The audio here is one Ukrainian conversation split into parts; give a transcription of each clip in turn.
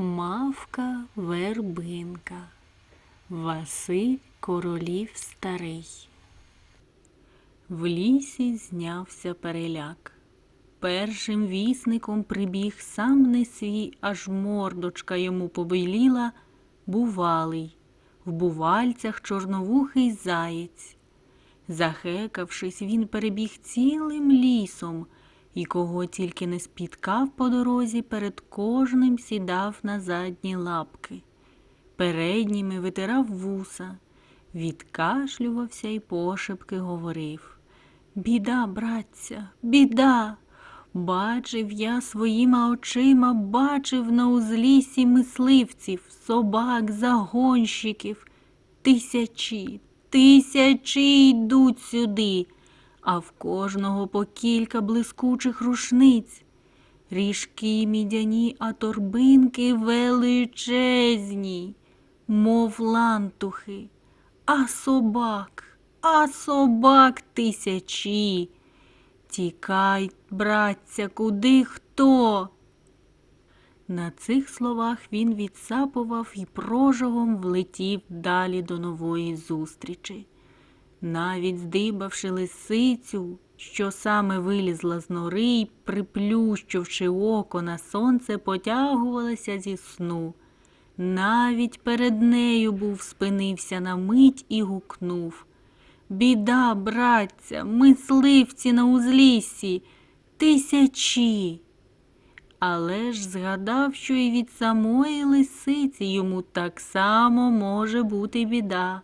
Мавка вербинка. Василь королів старий. В лісі знявся переляк. Першим вісником прибіг сам не свій, аж мордочка йому побіліла, бувалий, в бувальцях чорновухий заєць. Захекавшись, він перебіг цілим лісом і кого тільки не спіткав по дорозі, перед кожним сідав на задні лапки. Передніми витирав вуса, відкашлювався і пошепки говорив Біда, братця, біда. Бачив я своїми очима, бачив на узлісі мисливців, собак, загонщиків. Тисячі, тисячі йдуть сюди, а в кожного по кілька блискучих рушниць. Ріжки мідяні, а торбинки величезні, мов лантухи, а собак, а собак тисячі. Тікай, братця, куди хто? На цих словах він відсапував і прожогом влетів далі до нової зустрічі. Навіть здибавши лисицю, що саме вилізла з нори й, приплющивши око на сонце, потягувалася зі сну. Навіть перед нею був спинився на мить і гукнув. Біда, братця, мисливці на узліссі, тисячі. Але ж згадав, що і від самої лисиці йому так само може бути біда,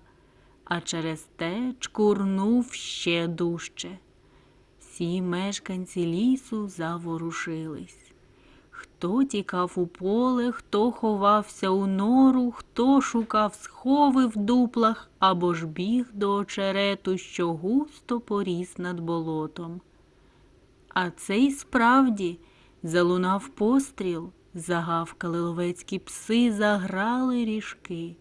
а через те чкурнув ще дужче. Всі мешканці лісу заворушились. Хто тікав у поле, хто ховався у нору, хто шукав схови в дуплах або ж біг до очерету, що густо поріс над болотом. А це й справді залунав постріл, загавкали ловецькі пси, заграли ріжки.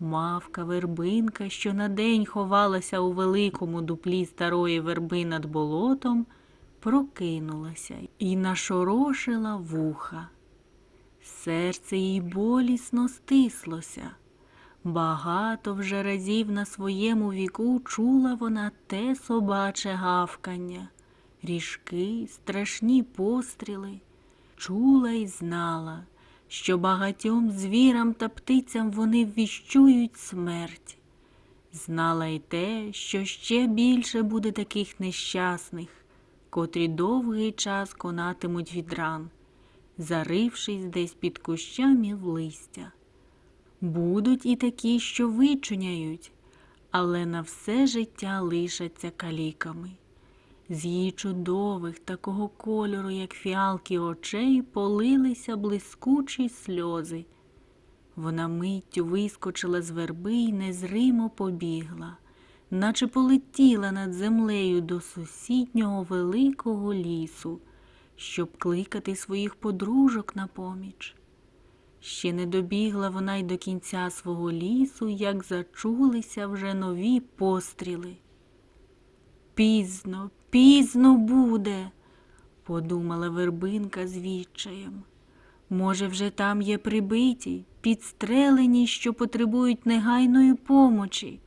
Мавка вербинка, що на день ховалася у великому дуплі старої верби над болотом, прокинулася і нашорошила вуха. Серце їй болісно стислося. Багато вже разів на своєму віку чула вона те собаче гавкання, ріжки, страшні постріли, чула й знала, що багатьом звірам та птицям вони ввіщують смерть. Знала й те, що ще більше буде таких нещасних, котрі довгий час конатимуть від ран, зарившись десь під кущами в листя. Будуть і такі, що вичуняють, але на все життя лишаться каліками. З її чудових, такого кольору, як фіалки очей, полилися блискучі сльози. Вона миттю вискочила з верби й незримо побігла, наче полетіла над землею до сусіднього великого лісу, щоб кликати своїх подружок на поміч. Ще не добігла вона й до кінця свого лісу, як зачулися вже нові постріли. Пізно, пізно буде, подумала вербинка з відчаєм. Може, вже там є прибиті, підстрелені, що потребують негайної помочі.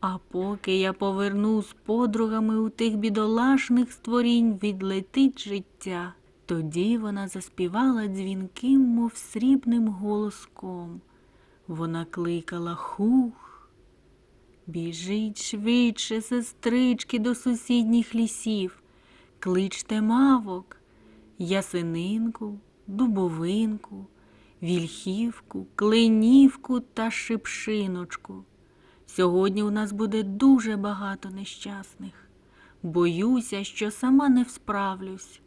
А поки я поверну з подругами у тих бідолашних створінь відлетить життя. Тоді вона заспівала дзвінким, мов срібним голоском. Вона кликала хух. Біжіть швидше, сестрички, до сусідніх лісів, кличте мавок, ясенинку, дубовинку, вільхівку, клинівку та шипшиночку. Сьогодні у нас буде дуже багато нещасних. Боюся, що сама не всправлюсь.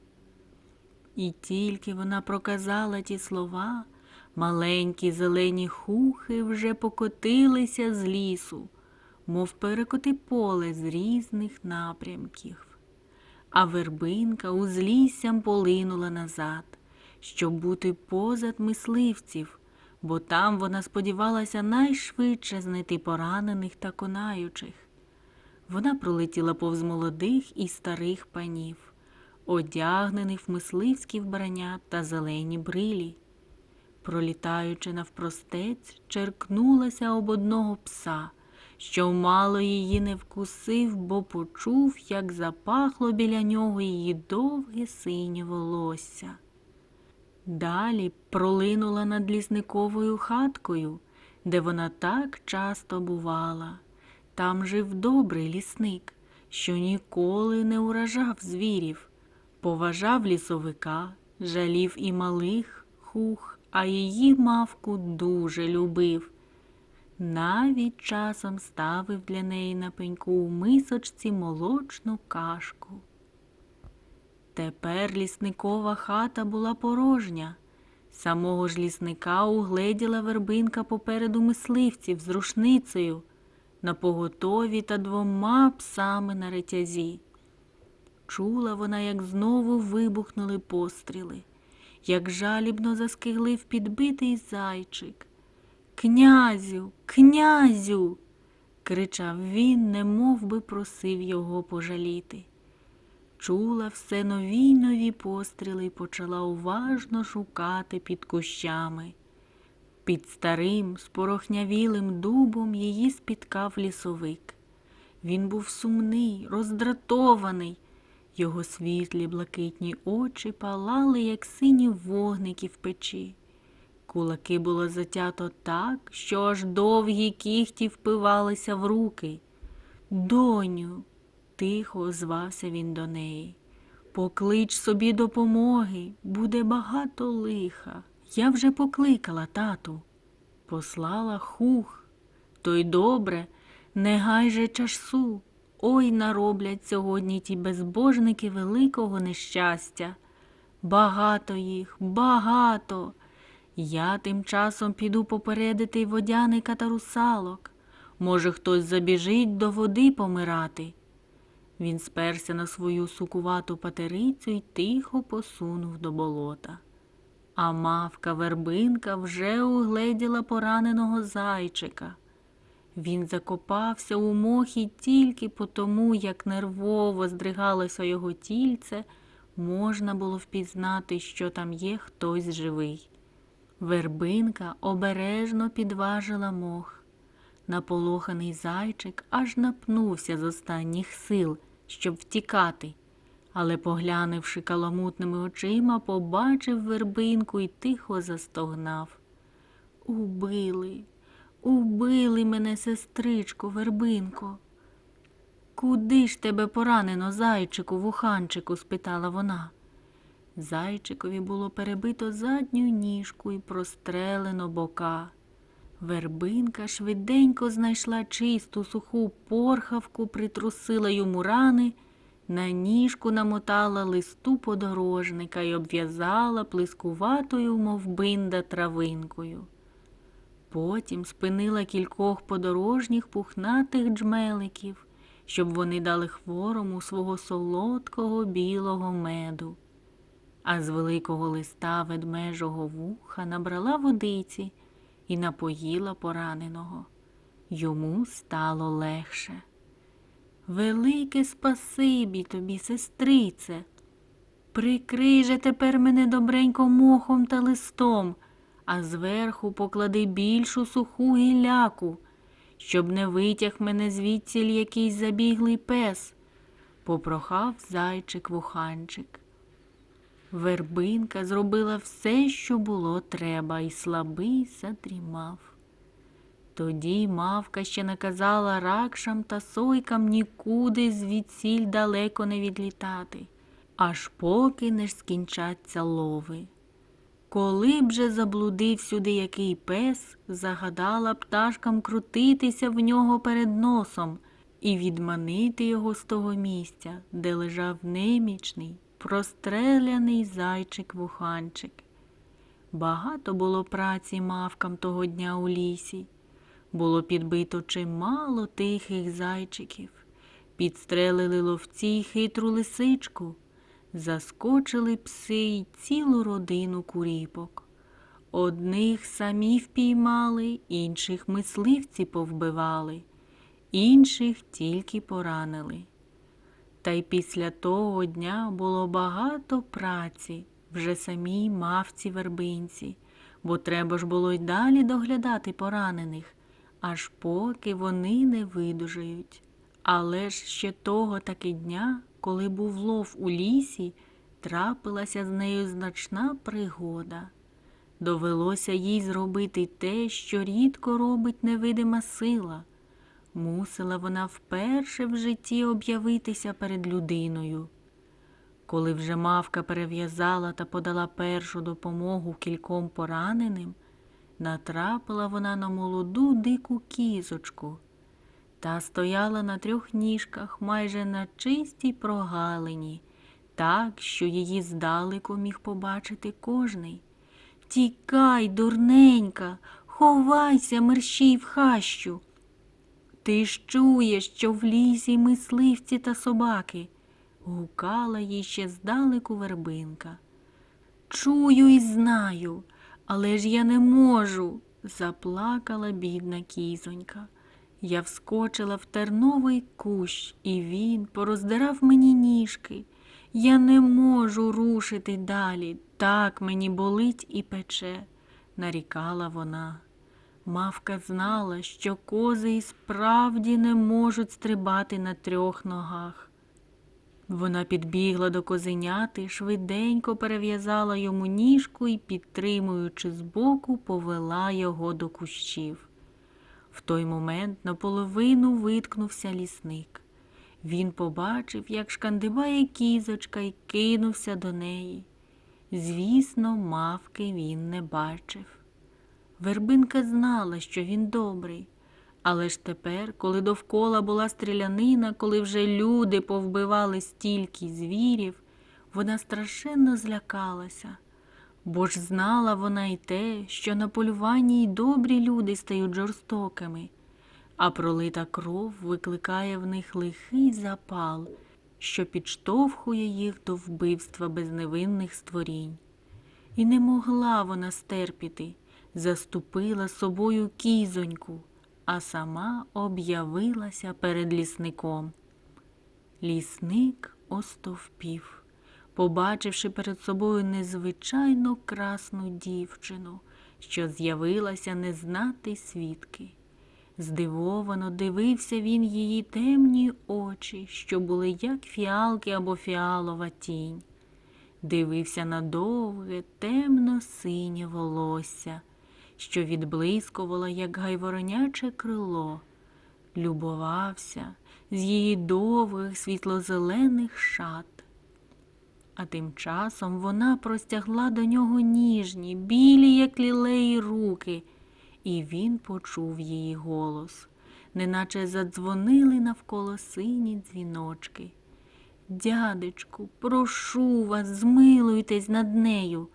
І тільки вона проказала ті слова, маленькі зелені хухи вже покотилися з лісу, мов перекоти поле з різних напрямків. А вербинка узліссям полинула назад, щоб бути позад мисливців, бо там вона сподівалася найшвидше знайти поранених та конаючих. Вона пролетіла повз молодих і старих панів одягнених в мисливські вбрання та зелені брилі. пролітаючи навпростець, черкнулася об одного пса, що мало її не вкусив, бо почув, як запахло біля нього її довге синє волосся. Далі пролинула над лісниковою хаткою, де вона так часто бувала. Там жив добрий лісник, що ніколи не уражав звірів, поважав лісовика, жалів і малих хух, а її мавку дуже любив. Навіть часом ставив для неї на пеньку у мисочці молочну кашку. Тепер лісникова хата була порожня. Самого ж лісника угледіла вербинка попереду мисливців з рушницею, на поготові та двома псами на ретязі. Чула вона, як знову вибухнули постріли, як жалібно заскиглив підбитий зайчик. Князю, князю. кричав він, немов би просив його пожаліти. Чула все нові й нові постріли і почала уважно шукати під кущами. Під старим, спорохнявілим дубом її спіткав лісовик. Він був сумний, роздратований. Його світлі блакитні очі палали, як сині вогники в печі. Кулаки було затято так, що аж довгі кіхті впивалися в руки. Доню, тихо озвався він до неї. Поклич собі допомоги, буде багато лиха. Я вже покликала тату. Послала хух. То й добре, не гай же часу. Ой нароблять сьогодні ті безбожники великого нещастя. Багато їх, багато. Я тим часом піду попередити водяника та русалок. Може, хтось забіжить до води помирати. Він сперся на свою сукувату патерицю й тихо посунув до болота. А мавка вербинка вже угледіла пораненого зайчика. Він закопався у мохі тільки по тому, як нервово здригалося його тільце, можна було впізнати, що там є хтось живий. Вербинка обережно підважила мох. Наполоханий зайчик аж напнувся з останніх сил, щоб втікати, але, поглянувши каламутними очима, побачив вербинку і тихо застогнав. Убили, убили мене, сестричко, вербинко. Куди ж тебе поранено, зайчику, вуханчику? спитала вона. Зайчикові було перебито задню ніжку і прострелено бока. Вербинка швиденько знайшла чисту суху порхавку, притрусила йому рани, на ніжку намотала листу подорожника і обв'язала плискуватою, мов бинда, травинкою. Потім спинила кількох подорожніх пухнатих джмеликів, щоб вони дали хворому свого солодкого білого меду. А з великого листа ведмежого вуха набрала водиці і напоїла пораненого. Йому стало легше. Велике спасибі тобі, сестрице. Прикрий же тепер мене добренько мохом та листом, а зверху поклади більшу суху гілляку, щоб не витяг мене звідсіль якийсь забіглий пес, попрохав зайчик вуханчик. Вербинка зробила все, що було треба, і слабий задрімав. Тоді мавка ще наказала ракшам та сойкам нікуди звідсіль далеко не відлітати, аж поки не скінчаться лови. Коли б же заблудив сюди який пес, загадала пташкам крутитися в нього перед носом і відманити його з того місця, де лежав немічний, простреляний зайчик-вуханчик. Багато було праці мавкам того дня у лісі. Було підбито чимало тихих зайчиків, підстрелили ловці й хитру лисичку, заскочили пси й цілу родину куріпок. Одних самі впіймали, інших мисливці повбивали, інших тільки поранили. Та й після того дня було багато праці вже самій мавці вербинці, бо треба ж було й далі доглядати поранених, аж поки вони не видужають. Але ж ще того таки дня, коли був лов у лісі, трапилася з нею значна пригода. Довелося їй зробити те, що рідко робить невидима сила. Мусила вона вперше в житті об'явитися перед людиною. Коли вже мавка перев'язала та подала першу допомогу кільком пораненим, натрапила вона на молоду дику кізочку. Та стояла на трьох ніжках майже на чистій прогалині, так, що її здалеку міг побачити кожний. Тікай, дурненька, ховайся, мерщій в хащу. Ти ж чуєш, що в лісі мисливці та собаки, гукала їй ще здалеку вербинка. Чую і знаю, але ж я не можу, заплакала бідна кізонька. Я вскочила в терновий кущ, і він пороздирав мені ніжки. Я не можу рушити далі, так мені болить і пече, нарікала вона. Мавка знала, що кози і справді не можуть стрибати на трьох ногах. Вона підбігла до козеняти, швиденько перев'язала йому ніжку і, підтримуючи збоку, повела його до кущів. В той момент наполовину виткнувся лісник. Він побачив, як шкандибає кізочка і кинувся до неї. Звісно, мавки він не бачив. Вербинка знала, що він добрий, але ж тепер, коли довкола була стрілянина, коли вже люди повбивали стільки звірів, вона страшенно злякалася, бо ж знала вона й те, що на полюванні й добрі люди стають жорстокими, а пролита кров викликає в них лихий запал, що підштовхує їх до вбивства безневинних створінь. І не могла вона стерпіти, заступила собою кізоньку, а сама об'явилася перед лісником. Лісник остовпів, побачивши перед собою незвичайно красну дівчину, що з'явилася не знати свідки. Здивовано дивився він її темні очі, що були як фіалки або фіалова тінь. Дивився на довге, темно-синє волосся, що відблискувало, як гайвороняче крило, любувався з її довгих світлозелених шат. А тим часом вона простягла до нього ніжні, білі, як лілеї руки, і він почув її голос, неначе задзвонили навколо сині дзвіночки. Дядечку, прошу вас, змилуйтесь над нею.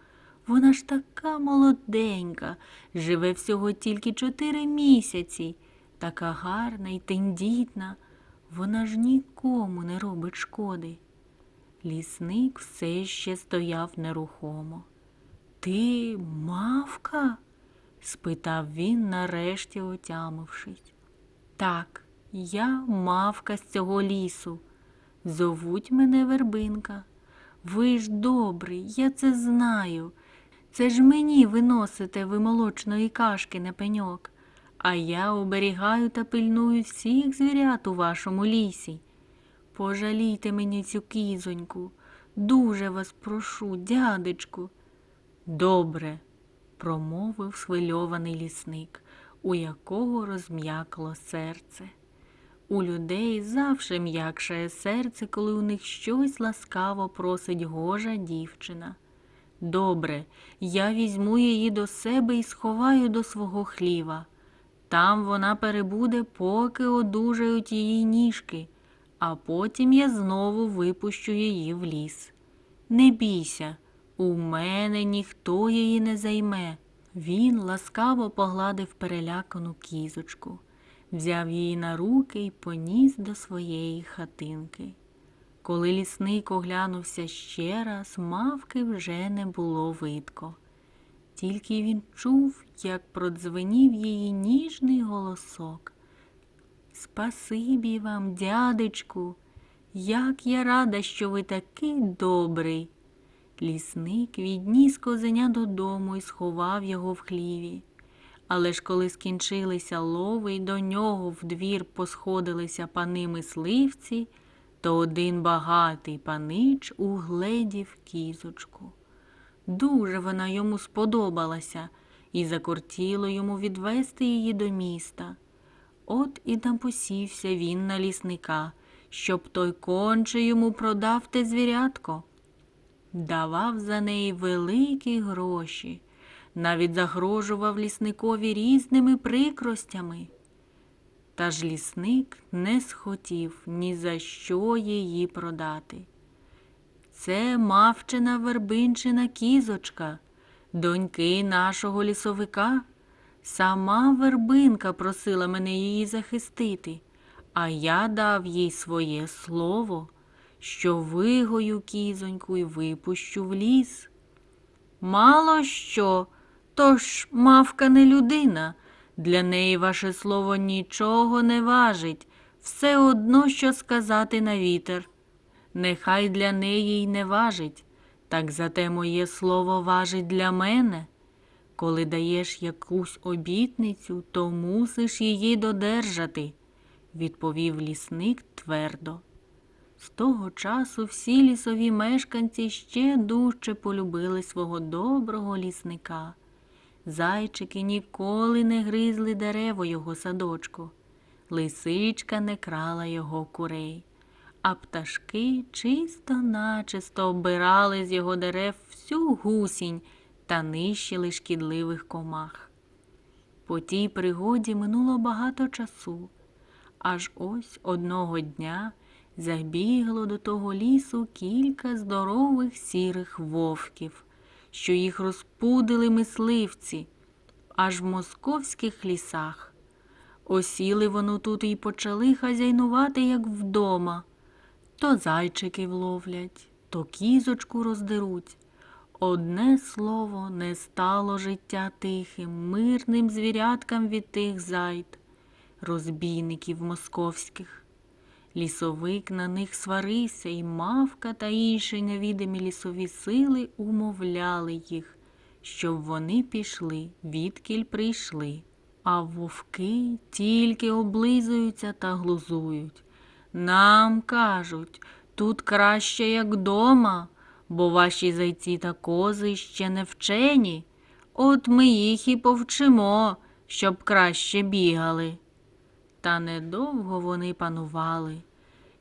Вона ж така молоденька, живе всього тільки чотири місяці, така гарна і тендітна. Вона ж нікому не робить шкоди. Лісник все ще стояв нерухомо. Ти мавка? спитав він, нарешті отямившись. Так, я мавка з цього лісу. Зовуть мене вербинка. Ви ж добрий, я це знаю. Це ж мені виносите ви молочної кашки на пеньок, а я оберігаю та пильную всіх звірят у вашому лісі. Пожалійте мені цю кізоньку, дуже вас прошу, дядечку. Добре, промовив схвильований лісник, у якого розм'якло серце. У людей завше м'якшає серце, коли у них щось ласкаво просить гожа дівчина. Добре, я візьму її до себе і сховаю до свого хліва. Там вона перебуде, поки одужають її ніжки, а потім я знову випущу її в ліс. Не бійся, у мене ніхто її не займе. Він ласкаво погладив перелякану кізочку, взяв її на руки і поніс до своєї хатинки. Коли лісник оглянувся ще раз, мавки вже не було видко. Тільки він чув, як продзвенів її ніжний голосок. Спасибі вам, дядечку, як я рада, що ви такий добрий. Лісник відніс козеня додому і сховав його в хліві. Але ж коли скінчилися лови й до нього в двір посходилися пани мисливці, то один багатий панич угледів кізочку. Дуже вона йому сподобалася, і закортіло йому відвести її до міста. От і напосівся він на лісника, щоб той конче йому продав те звірятко. Давав за неї великі гроші, навіть загрожував лісникові різними прикростями. Та ж лісник не схотів ні за що її продати. Це мавчина вербинчина кізочка, доньки нашого лісовика. Сама вербинка просила мене її захистити, а я дав їй своє слово, що вигою кізоньку і випущу в ліс. Мало що, тож мавка не людина. Для неї ваше слово нічого не важить, все одно, що сказати на вітер. Нехай для неї й не важить, так зате моє слово важить для мене. Коли даєш якусь обітницю, то мусиш її додержати, відповів лісник твердо. З того часу всі лісові мешканці ще дужче полюбили свого доброго лісника. Зайчики ніколи не гризли дерево його садочку, лисичка не крала його курей, а пташки чисто начисто оббирали з його дерев всю гусінь та нищили шкідливих комах. По тій пригоді минуло багато часу, аж ось одного дня забігло до того лісу кілька здорових сірих вовків, що їх розпудили мисливці, аж в московських лісах. Осіли воно тут і почали хазяйнувати, як вдома. То зайчики вловлять, то кізочку роздеруть. Одне слово, не стало життя тихим, мирним звіряткам від тих зайд, розбійників московських. Лісовик на них сварився, і мавка та інші невідомі лісові сили умовляли їх, щоб вони пішли, відкіль прийшли. А вовки тільки облизуються та глузують. Нам кажуть, тут краще, як дома, бо ваші зайці та кози ще не вчені. От ми їх і повчимо, щоб краще бігали. Та недовго вони панували.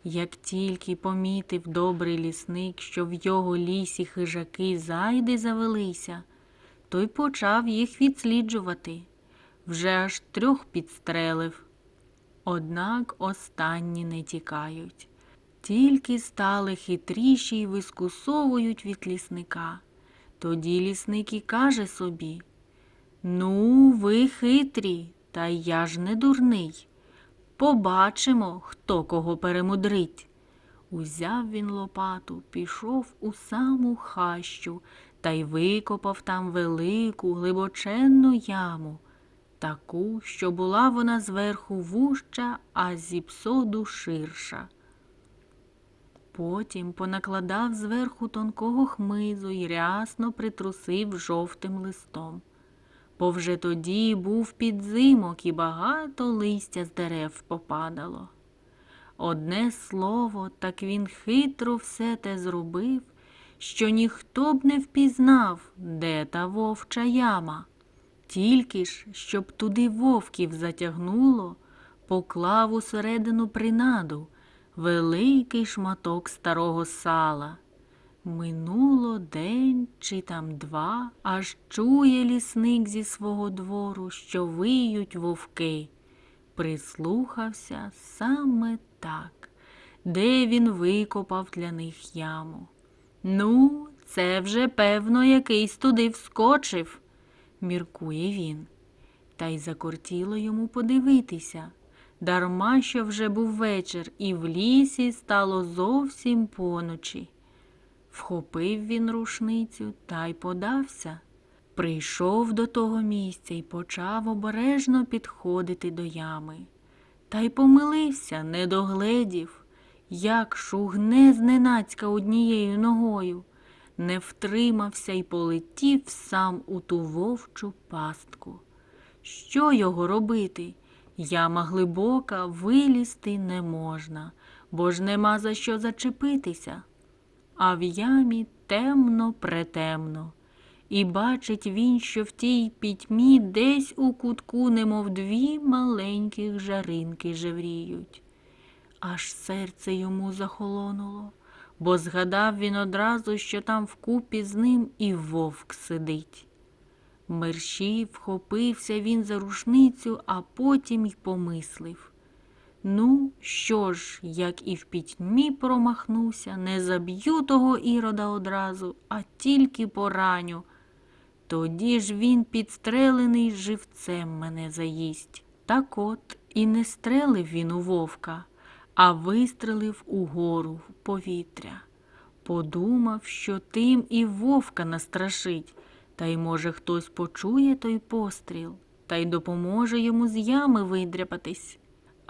Як тільки помітив добрий лісник, що в його лісі хижаки зайди завелися, той почав їх відсліджувати. Вже аж трьох підстрелив. Однак останні не тікають. Тільки стали хитріші й вискусовують від лісника. Тоді лісник і каже собі Ну, ви хитрі, та я ж не дурний. Побачимо, хто кого перемудрить. Узяв він лопату, пішов у саму хащу та й викопав там велику глибоченну яму, таку, що була вона зверху вужча, а зі псоду ширша. Потім понакладав зверху тонкого хмизу й рясно притрусив жовтим листом бо вже тоді був підзимок і багато листя з дерев попадало. Одне слово, так він хитро все те зробив, що ніхто б не впізнав, де та вовча яма. Тільки ж, щоб туди вовків затягнуло, поклав усередину принаду великий шматок старого сала. Минуло день чи там два, аж чує лісник зі свого двору, що виють вовки. Прислухався саме так, де він викопав для них яму. Ну, це вже, певно, якийсь туди вскочив, міркує він. Та й закортіло йому подивитися. Дарма що вже був вечір, і в лісі стало зовсім поночі. Вхопив він рушницю та й подався. Прийшов до того місця і почав обережно підходити до ями. Та й помилився, не догледів, як шугне зненацька однією ногою. не втримався і полетів сам у ту вовчу пастку. Що його робити? Яма глибока, вилізти не можна, бо ж нема за що зачепитися. А в ямі темно претемно. І бачить він, що в тій пітьмі десь у кутку, немов дві маленьких жаринки жевріють. Аж серце йому захолонуло, бо згадав він одразу, що там вкупі з ним і вовк сидить. Мерщій вхопився він за рушницю, а потім й помислив. Ну, що ж, як і в пітьмі промахнуся, не заб'ю того ірода одразу, а тільки пораню. Тоді ж він підстрелений живцем мене заїсть. Так от і не стрелив він у вовка, а вистрелив угору в повітря. Подумав, що тим і вовка настрашить, та й, може, хтось почує той постріл, та й допоможе йому з ями видряпатись.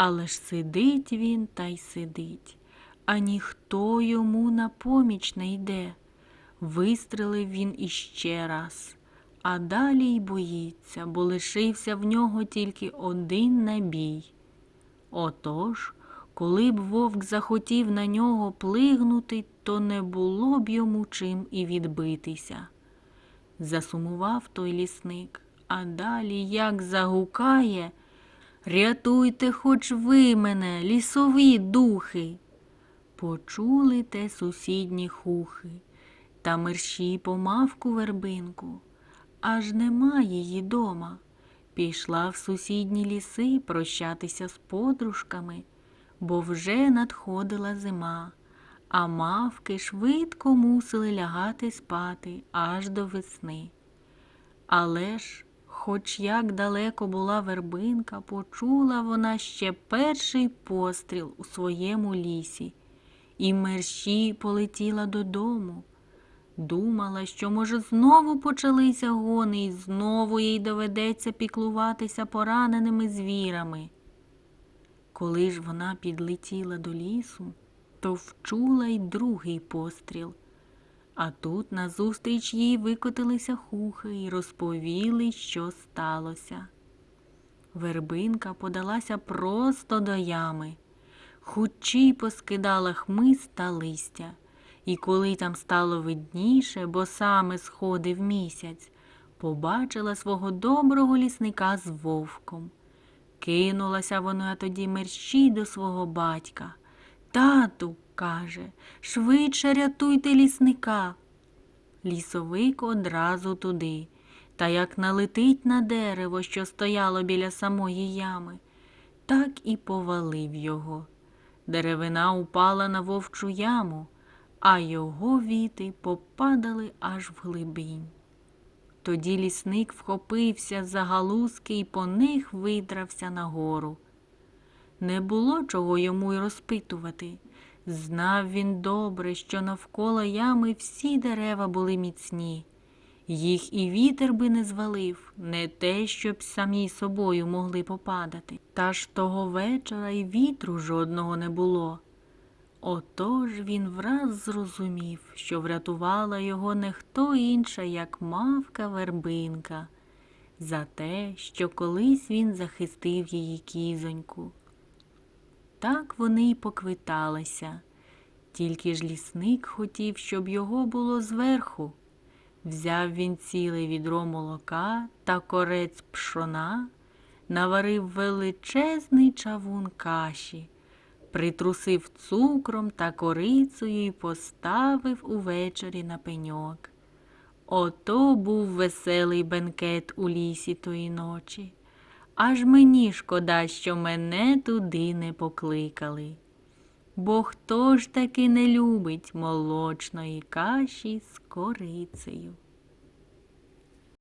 Але ж сидить він та й сидить, а ніхто йому на поміч не йде. Вистрелив він іще раз, а далі й боїться, бо лишився в нього тільки один набій. Отож, коли б вовк захотів на нього плигнути, то не було б йому чим і відбитися. Засумував той лісник, а далі як загукає. Рятуйте хоч ви мене, лісові духи. Почули те сусідні хухи, та мерщій помавку вербинку, аж нема її дома. Пішла в сусідні ліси прощатися з подружками, бо вже надходила зима, а мавки швидко мусили лягати спати аж до весни. Але ж Хоч як далеко була вербинка, почула вона ще перший постріл у своєму лісі, і мерщій полетіла додому. Думала, що, може, знову почалися гони, і знову їй доведеться піклуватися пораненими звірами. Коли ж вона підлетіла до лісу, то вчула й другий постріл. А тут назустріч їй викотилися хухи і розповіли, що сталося. Вербинка подалася просто до ями, хучі поскидала хмиз та листя, і коли там стало видніше, бо саме сходив місяць, побачила свого доброго лісника з вовком. Кинулася вона тоді мерщій до свого батька. Тату, каже, швидше рятуйте лісника. Лісовик одразу туди, та як налетить на дерево, що стояло біля самої ями, так і повалив його. Деревина упала на вовчу яму, а його віти попадали аж в глибінь. Тоді лісник вхопився за галузки і по них видрався нагору. Не було чого йому й розпитувати. Знав він добре, що навколо ями всі дерева були міцні. Їх і вітер би не звалив, не те, щоб самі собою могли попадати. Та ж того вечора й вітру жодного не було. Отож він враз зрозумів, що врятувала його не хто інша, як мавка вербинка, за те, що колись він захистив її кізоньку. Так вони й поквиталися. Тільки ж лісник хотів, щоб його було зверху. Взяв він ціле відро молока та корець пшона, наварив величезний чавун каші, притрусив цукром та корицею і поставив увечері на пеньок. Ото був веселий бенкет у лісі тої ночі. Аж мені шкода, що мене туди не покликали. Бо хто ж таки не любить молочної каші з корицею?